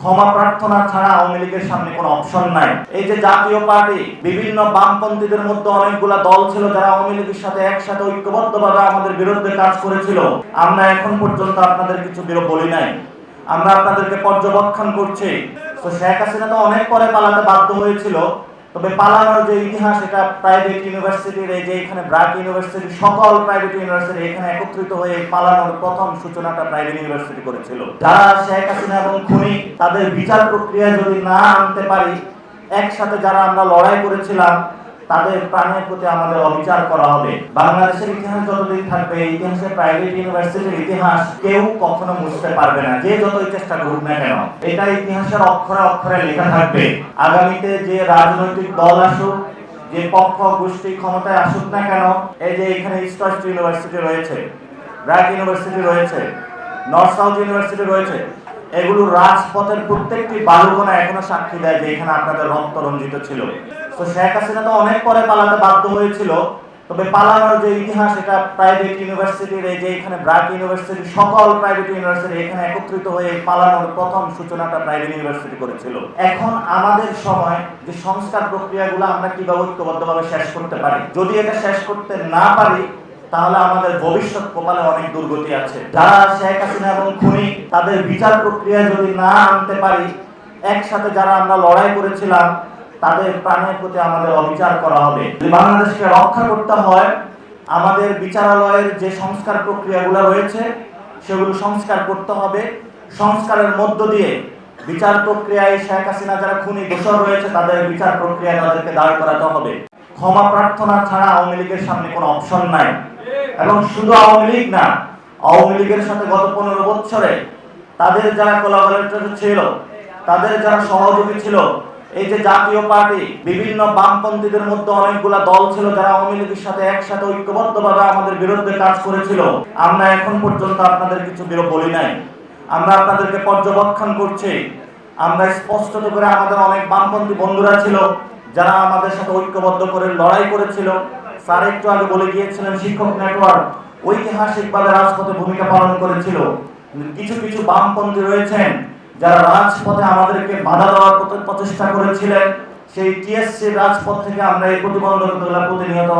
ক্ষমা প্রার্থনা ছাড়া আওয়ামী লীগের সামনে কোনো অপশন নাই। এই যে জাতীয় পার্টি, বিভিন্ন বামপন্থীদের মধ্যে অনেকগুলা দল ছিল যারা আওয়ামী লীগের সাথে একসাথে ঐক্যবদ্ধভাবে আমাদের বিরুদ্ধে কাজ করেছিল। আমরা এখন পর্যন্ত আপনাদের কিছু বিরোধ বলি নাই। আমরা আপনাদেরকে পর্যবেক্ষণ করছি। তো শেখ হাসিনা তো অনেক পরে পালাতে বাধ্য হয়েছিল। তবে পালানোর যে ইতিহাস, এটা প্রাইভেট ইউনিভার্সিটির এই যে এখানে ব্রাক ইউনিভার্সিটি সকল প্রাইভেট ইউনিভার্সিটি এখানে একত্রিত হয়ে পালানোর প্রথম সূচনাটা প্রাইভেট ইউনিভার্সিটি করেছিল। যারা শেখ হাসিনা এবং খুনি, তাদের বিচার প্রক্রিয়া যদি না আনতে পারি, একসাথে যারা আমরা লড়াই করেছিলাম তাদের প্রাণের প্রতি আমাদের অবিচার করা হবে। বাংলাদেশের ইতিহাস যতদিন থাকবে, এই ইতিহাসে প্রাইভেট ইউনিভার্সিটির ইতিহাস কেউ কখনো মুছতে পারবে না। যে যতই চেষ্টা করুক না কেন, এটা ইতিহাসের অক্ষরে অক্ষরে লেখা থাকবে। আগামীতে যে রাজনৈতিক দল আসুক, যে পক্ষ, গোষ্ঠী ক্ষমতায় আসুক না কেন, এই যে এখানে ইস্ট ইউনিভার্সিটি রয়েছে ব্র্যাক ইউনিভার্সিটি রয়েছে নর্থ সাউথ ইউনিভার্সিটি রয়েছে এগুলো রাজপথের প্রত্যেকটি বালুকোনা এখনও সাক্ষী দেয় যে এখানে আপনাদের রক্ত রঞ্জিত ছিল। তো শেখ হাসিনা তো অনেক পরে পালাতে বাধ্য হয়েছিল। তবে পালানোর যে ইতিহাস, এটা প্রাইভেট ইউনিভার্সিটির এই যে এখানে ব্রাক ইউনিভার্সিটি সকল প্রাইভেট ইউনিভার্সিটি এখানে একত্রিত হয়ে পালানোর প্রথম সূচনাটা প্রাইভেট ইউনিভার্সিটি করেছিল। এখন আমাদের সময় যে সংস্কার প্রক্রিয়াগুলো আমরা কীভাবে ঐক্যবদ্ধভাবে শেষ করতে পারি? যদি এটা শেষ করতে না পারি তাহলে আমাদের ভবিষ্যৎ কপালে অনেক দুর্গতি আছে। যারা শেখ হাসিনা এবং খুনি, তাদের বিচার প্রক্রিয়া যদি না আনতে পারি, একসাথে যারা আমরা লড়াই করেছিলাম, তাদের প্রাণের প্রতি আমাদের অবিচার করা হবে। বাংলাদেশকে রক্ষা করতে হয়, আমাদের বিচারালয়ের যে সংস্কার প্রক্রিয়াগুলো রয়েছে, সেগুলো সংস্কার করতে হবে। সংস্কারের মধ্য দিয়ে বিচার প্রক্রিয়ায় শেখ হাসিনা যারা খুনি, দোষর রয়েছে, তাদের বিচার প্রক্রিয়া তাদেরকে দাঁড় করাতে হবে। ক্ষমা প্রার্থনা ছাড়া আওয়ামী লীগের সামনে কোনো অপশন নাই। এবং শুধু আওয়ামী লীগ না, আওয়ামী লীগের সাথে গত পনেরো বছরে তাদের যারা কোলাবরেটর ছিল, তাদের যারা সহযোগী ছিল, এই যে জাতীয় পার্টি, বিভিন্ন বামপন্থীদের মধ্যে অনেকগুলা দল ছিল যারা আওয়ামী লীগের সাথে একসাথে ঐক্যবদ্ধভাবে আমাদের বিরুদ্ধে কাজ করেছিল। আমরা এখন পর্যন্ত আপনাদের কিছু বিরোধ বলি নাই। আমরা আপনাদেরকে পর্যবেক্ষণ করছি। আমরা স্পষ্ট করে আমাদের অনেক বামপন্থী বন্ধুরা ছিল, যারা আমাদের সাথে ঐক্যবদ্ধ করে লড়াই করেছিল। স্যার একটু আগে বলে গিয়েছিলেন, শিক্ষক নেটওয়ার্ক ঐতিহাসিকভাবে রাজপথে ভূমিকা পালন করেছিল। কিছু কিছু বামপন্থী রয়েছেন যারা রাজপথে আমাদেরকে বাধা দেওয়ার প্রচেষ্টা করেছিলেন। সেই টিএসসি রাজপথ থেকে আমরা এই প্রতিবন্ধকতা প্রতিনিয়ত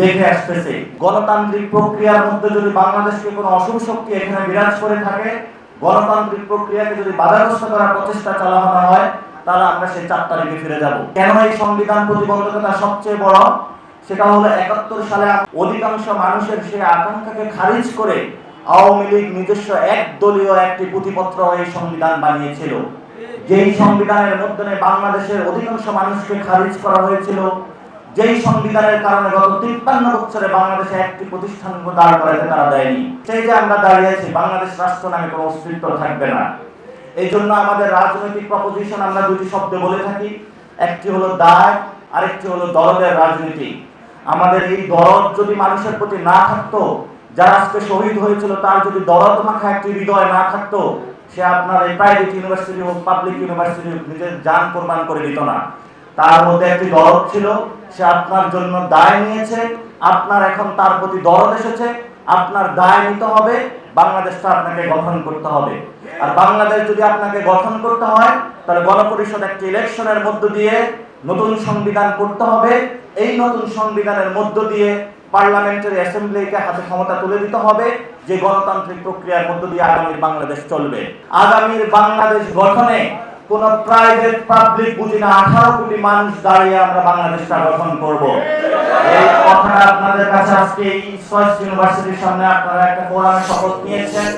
দেখে আসতেছি। গণতান্ত্রিক প্রক্রিয়ার মধ্যে যদি বাংলাদেশকে কোনো অশুভ শক্তি এখানে বিরাজ করে থাকে, গণতান্ত্রিক প্রক্রিয়াকে যদি বাধাগ্রস্ত করার প্রচেষ্টা চালানো হয়, তাহলে আমরা সেই চার তারিখে ফিরে যাব। কেন এই সংবিধান প্রতিবন্ধকতা সবচেয়ে বড়? সেটা হলো একাত্তর সালে অধিকাংশ মানুষের সেই আকাঙ্ক্ষাকে খারিজ করে আওয়ামী লীগ নিজস্ব এক দলীয় একটি পুঁথিপত্র এই সংবিধান বানিয়েছিল। যেই সংবিধানের মধ্যে বাংলাদেশের অধিকাংশ মানুষকে খারিজ করা হয়েছিল, যেই সংবিধানের কারণে গত তিপ্পান্ন বছরে বাংলাদেশে একটি প্রতিষ্ঠান দাঁড় করাতে তারা দেয়নি। সেই যে আমরা দাঁড়িয়ে আছি বাংলাদেশ রাষ্ট্র নামে কোনো অস্তিত্ব থাকবে না। এই জন্য আমাদের রাজনৈতিক প্রপোজিশন আমরা দুটি শব্দে বলে থাকি, একটি হলো দায়, আরেকটি হলো দলের রাজনীতি। আমাদের এই দরদ যদি মানুষের প্রতি না থাকতো, যারা আজকে শহীদ হয়েছিল, তার যদি দরদ মাখা একটি হৃদয় না থাকতো, সে আপনার এই প্রাইভেট ইউনিভার্সিটি হোক পাবলিক ইউনিভার্সিটি হোক, নিজের যান কোরবান করে দিত না। তার মধ্যে একটি দরদ ছিল, সে আপনার জন্য দায় নিয়েছে, আপনার এখন তার প্রতি দরদ এসেছে, আপনার দায় নিতে হবে, বাংলাদেশটা আপনাকে গঠন করতে হবে। আর বাংলাদেশ যদি আপনাকে গঠন করতে হয়, তাহলে গণপরিষদ একটি ইলেকশনের মধ্য দিয়ে নতুন সংবিধান করতে হবে। এই নতুন সংবিধানের মধ্য দিয়ে পার্লামেন্টারি অ্যাসেম্বলিকে হাতে ক্ষমতা তুলে দিতে হবে, যে গণতান্ত্রিক প্রক্রিয়ার মধ্য দিয়ে আগামীর বাংলাদেশ চলবে। আগামীর বাংলাদেশ গঠনে কোন প্রাইভেট পাবলিক বুঝি না, আঠারো কোটি মানুষ দাঁড়িয়ে আমরা বাংলাদেশটা গঠন করব। এই কথাটা আপনাদের কাছে আজকে এই ইউনিভার্সিটির সামনে আপনারা একটা ফোরামে শপথ নিয়েছেন।